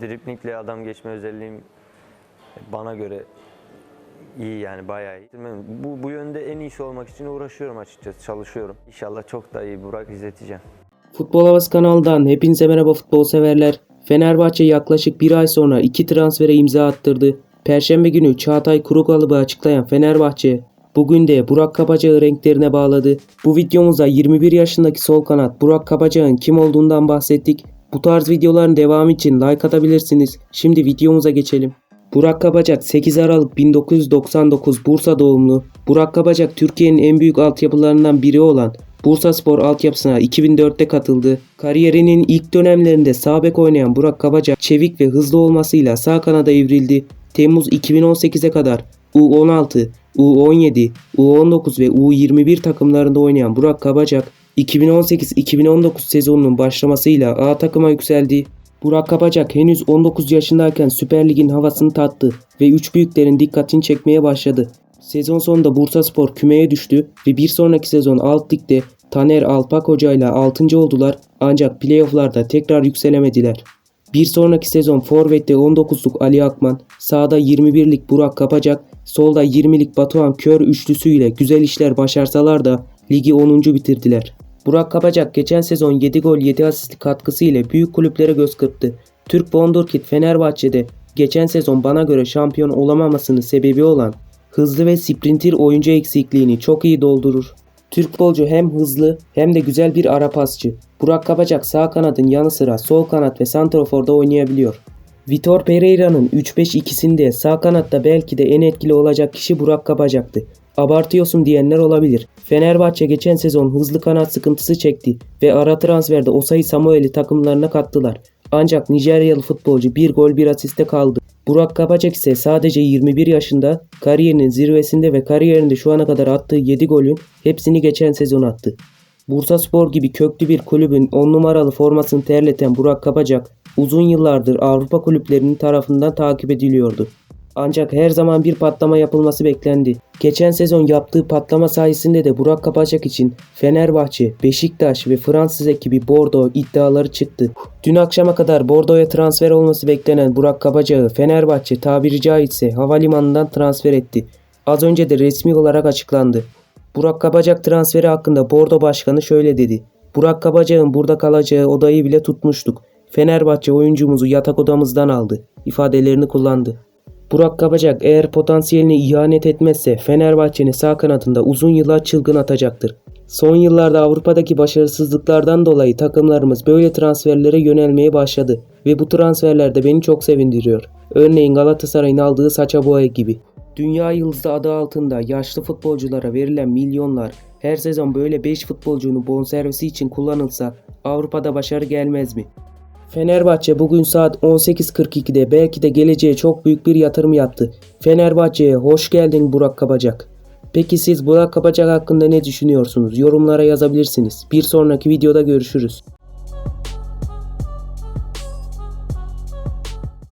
driplingle adam geçme özelliğim bana göre iyi yani bayağı iyi. Bu, bu yönde en iyisi olmak için uğraşıyorum açıkçası, çalışıyorum. İnşallah çok daha iyi Burak izleteceğim. Futbol Havası kanalından hepinize merhaba futbol severler. Fenerbahçe yaklaşık bir ay sonra iki transfere imza attırdı. Perşembe günü Çağatay Kurukalıbı açıklayan Fenerbahçe bugün de Burak Kabacak'ı renklerine bağladı. Bu videomuzda 21 yaşındaki sol kanat Burak Kabacak'ın kim olduğundan bahsettik. Bu tarz videoların devamı için like atabilirsiniz. Şimdi videomuza geçelim. Burak Kabacak 8 Aralık 1999 Bursa doğumlu. Burak Kabacak Türkiye'nin en büyük altyapılarından biri olan Bursa Spor altyapısına 2004'te katıldı. Kariyerinin ilk dönemlerinde sağ bek oynayan Burak Kabacak çevik ve hızlı olmasıyla sağ kanada evrildi. Temmuz 2018'e kadar U16, U17, U19 ve U21 takımlarında oynayan Burak Kabacak 2018-2019 sezonunun başlamasıyla A takıma yükseldi. Burak Kabacak henüz 19 yaşındayken Süper Lig'in havasını tattı ve üç büyüklerin dikkatini çekmeye başladı. Sezon sonunda Bursaspor kümeye düştü ve bir sonraki sezon alt ligde Taner Alpak Hoca ile 6. oldular ancak playofflarda tekrar yükselemediler. Bir sonraki sezon Forvet'te 19'luk Ali Akman, sağda 21'lik Burak Kapacak, solda 20'lik Batuhan Kör üçlüsüyle güzel işler başarsalar da ligi 10. bitirdiler. Burak Kapacak geçen sezon 7 gol 7 asist katkısı ile büyük kulüplere göz kırptı. Türk Wonderkid Fenerbahçe'de geçen sezon bana göre şampiyon olamamasının sebebi olan hızlı ve sprinter oyuncu eksikliğini çok iyi doldurur. Türk futbolcu hem hızlı hem de güzel bir ara pasçı. Burak Kabacak sağ kanadın yanı sıra sol kanat ve santraforda oynayabiliyor. Vitor Pereira'nın 3-5-2'sinde sağ kanatta belki de en etkili olacak kişi Burak Kabacak'tı. Abartıyorsun diyenler olabilir. Fenerbahçe geçen sezon hızlı kanat sıkıntısı çekti ve ara transferde Osayi Samuel'i takımlarına kattılar. Ancak Nijeryalı futbolcu bir gol bir asiste kaldı. Burak Kabacak ise sadece 21 yaşında, kariyerinin zirvesinde ve kariyerinde şu ana kadar attığı 7 golün hepsini geçen sezon attı. Bursa Spor gibi köklü bir kulübün 10 numaralı formasını terleten Burak Kabacak uzun yıllardır Avrupa kulüplerinin tarafından takip ediliyordu. Ancak her zaman bir patlama yapılması beklendi. Geçen sezon yaptığı patlama sayesinde de Burak Kabacak için Fenerbahçe, Beşiktaş ve Fransız ekibi Bordeaux iddiaları çıktı. Dün akşama kadar Bordeaux'a transfer olması beklenen Burak Kabacak'ı Fenerbahçe tabiri caizse havalimanından transfer etti. Az önce de resmi olarak açıklandı. Burak Kabacak transferi hakkında Bordo Başkanı şöyle dedi. Burak Kabacak'ın burada kalacağı odayı bile tutmuştuk. Fenerbahçe oyuncumuzu yatak odamızdan aldı ifadelerini kullandı. Burak Kabacak eğer potansiyeline ihanet etmezse Fenerbahçe'nin sağ kanatında uzun yıllar çılgın atacaktır. Son yıllarda Avrupa'daki başarısızlıklardan dolayı takımlarımız böyle transferlere yönelmeye başladı ve bu transferler de beni çok sevindiriyor. Örneğin Galatasaray'ın aldığı Saça Boya gibi. Dünya Yıldızı adı altında yaşlı futbolculara verilen milyonlar her sezon böyle 5 futbolcunun bonservisi için kullanılsa Avrupa'da başarı gelmez mi? Fenerbahçe bugün saat 18.42'de belki de geleceğe çok büyük bir yatırım yaptı. Fenerbahçe'ye hoş geldin Burak Kabacak. Peki siz Burak Kabacak hakkında ne düşünüyorsunuz? Yorumlara yazabilirsiniz. Bir sonraki videoda görüşürüz.